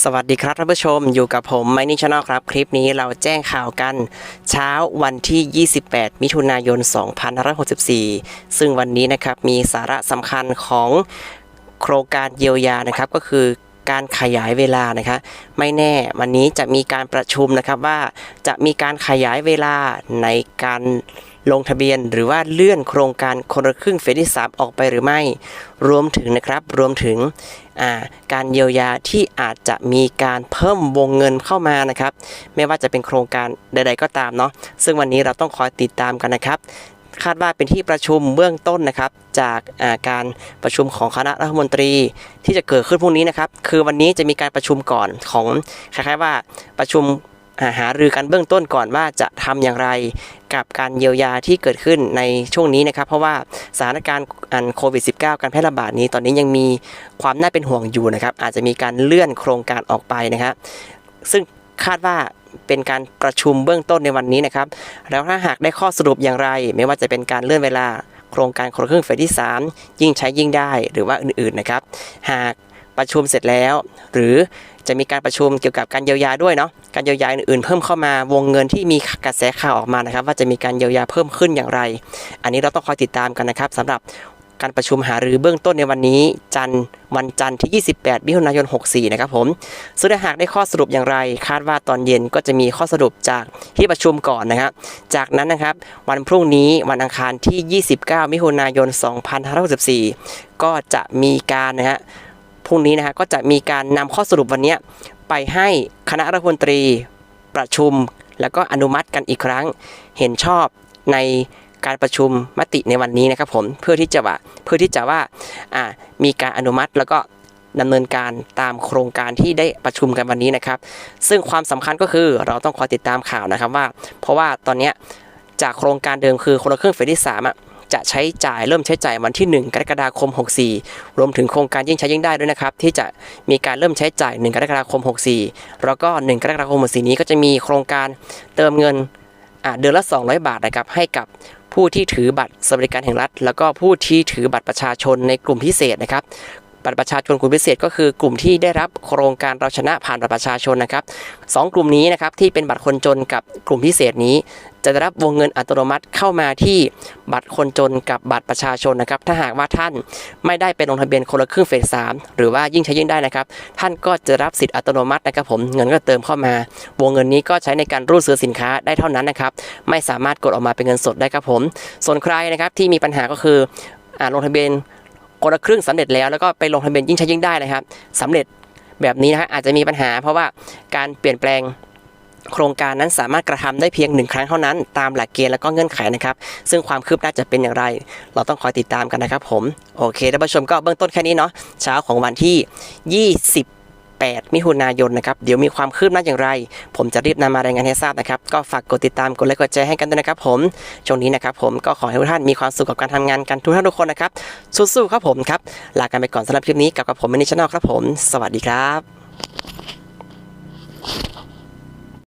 สวัสดีครับท่านผู้ชมอยู่กับผมไมนี่ช n น l ครับ คลิปนี้เราแจ้งข่าวกันเช้าวันที่ 28 มิถุนายน 2564 ซึ่งวันนี้นะครับมีสาระสำคัญของโครงการเยียวยานะครับ ก็คือการขยายเวลานะคะไม่แน่วันนี้จะมีการประชุมนะครับว่าจะมีการขยายเวลาในการ ลงทะเบียนหรือว่าเลื่อนโครงการคนละครึ่งเฟสที่สออกไปหรือไม่ รวมถึงนะครับรวมถึงการเยียวยาที่อาจจะมีการเพิ่มวงเงินเข้ามานะครับ ไม่ว่าจะเป็นโครงการใด ๆ ก็ตามเนาะซึ่งวันนี้เราต้องคอยติดตามกันนะครับคาดว่าเป็นที่ประชุมเบื้องต้นนะครับ จากาการประชุมของคณะรัฐมนตรีที่จะเกิดขึ้นพรุ่งนี้นะครับ คือวันนี้จะมีการประชุมก่อนของคล้ายๆว่าประชุม หารือกันเบื้องต้นก่อนว่าจะทำอย่างไรกับการเยียวยาที่เกิดขึ้นในช่วงนี้นะครับ เพราะว่าสถานการณ์อันโควิด -19 การแพร่ระบาดนี้ตอนนี้ยังมีความน่าเป็นห่วงอยู่นะครับ อาจจะมีการเลื่อนโครงการออกไปนะครับซึ่งคาดว่าเป็นการประชุมเบื้องต้นในวันนี้นะครับ แล้วถ้าหากได้ข้อสรุปอย่างไร ไม่ว่าจะเป็นการเลื่อนเวลาโครงการคนละครึ่งเฟสที่ 3 ยิ่งใช้ยิ่งได้หรือว่าอื่นๆนะครับ หาก ประชุมเสร็จแล้ว หรือจะมีการประชุมเกี่ยวกับการเยียวยาด้วยเนาะการเยียวยาอื่นๆเพิ่มเข้ามาวงเงินที่มีกระแสข่าวออกมานะครับ ว่าจะมีการเยียวยาเพิ่มขึ้นอย่างไร อันนี้เราต้องคอยติดตามกันนะครับสำหรับการประชุมหารือเบื้องต้นในวันนี้ จันวันจันทร์ที่ 28 มิถุนายน 64 นะครับผมซึ่งถ้าหากได้ข้อสรุปอย่างไร คาดว่าตอนเย็นก็จะมีข้อสรุปจากที่ประชุมก่อนนะครับ จากนั้นนะครับ วันพรุ่งนี้วันอังคารที่ 29 มิถุนายน 2564 ก็จะมีการนะฮะพ รุ่งนี้นะฮะก็จะมีการนำข้อสรุปวันนี้ไปให้คณะรัฐมนตรีประชุม แล้วก็อนุมัติกันอีกครั้ง เห็นชอบในการประชุมมติในวันนี้นะครับผมเพื่อที่จะว่าเพื่อที่จะว่าอ่ามีการอนุมัติแล้วก็ดำเนินการตามโครงการที่ได้ประชุมกันวันนี้นะครับ ซึ่งความสำคัญก็คือเราต้องคอยติดตามข่าวนะครับว่า เพราะว่าตอนนี้จากโครงการเดิมคือคนละครึ่งเฟสที่3อะ จะใช้จ่ายเริ่มใช้จ่ายวันที่ 1 กรกฎาคม 64 รวมถึงโครงการยิ่งใช้ยิ่งได้ด้วยนะครับ ที่จะมีการเริ่มใช้จ่าย 1 กรกฎาคม 64 แล้วก็ 1 กรกฎาคม 64 นี้ก็จะมีโครงการเติมเงินเดือนละ 200 บาทนะครับให้กับผู้ที่ถือบัตรสวัสดิการแห่งรัฐ แล้วก็ผู้ที่ถือบัตรประชาชนในกลุ่มพิเศษนะครับ บัตรประชาชนกลุ่มพิเศษก็คือกลุ่มที่ได้รับโครงการเราชนะผ่านบัตรประชาชนนะครับสองกลุ่มนี้นะครับที่เป็นบัตรคนจนกับกลุ่มพิเศษนี้ จะได้รับวงเงินอัตโนมัติเข้ามาที่บัตรคนจนกับบัตรประชาชนนะครับ ถ้าหากว่าท่านไม่ได้ไปลงทะเบียนคนละครึ่งเฟสสามหรือว่ายิ่งใช้ยิ่งได้นะครับ ท่านก็จะรับสิทธิ์อัตโนมัตินะครับผมเงินก็เติมเข้ามา วงเงินนี้ก็ใช้ในการรูดซื้อสินค้าได้เท่านั้นนะครับ ไม่สามารถกดออกมาเป็นเงินสดได้ครับผม ส่วนใครนะครับที่มีปัญหาก็คืออลงทะเบียน คนละครึ่งสำเร็จแล้วแล้วก็ไปลงทะเบียนยิ่งใช้ยิ่งได้นะครับสำเร็จแบบนี้นะฮะอาจจะมีปัญหา เพราะว่าการเปลี่ยนแปลงโครงการนั้นสามารถกระทำได้เพียงหนึ่งครั้งเท่านั้น ตามหลักเกณฑ์แล้วก็เงื่อนไขนะครับ ซึ่งความคืบหน้าจะเป็นอย่างไร เราต้องคอยติดตามกันนะครับผม โอเคท่านผู้ชมก็เบื้องต้นแค่นี้เนาะเช้าของวันที่ 8 มิถุนายนนะครับ เดี๋ยวมีความคืบหน้าอย่างไร ผมจะรีบนำมารายงานให้ทราบนะครับ ก็ฝากกดติดตาม กดไลค์ กดแชร์ให้กันด้วยนะครับ ผม ช่วงนี้นะครับผม ก็ขอให้ทุกท่านมีความสุขกับการทำงานกันทุกท่านทุกคนนะครับ สู้ๆ ครับผมครับ ลากันไปก่อนสำหรับคลิปนี้ กับกับผมมินิชแนลครับผม สวัสดีครับ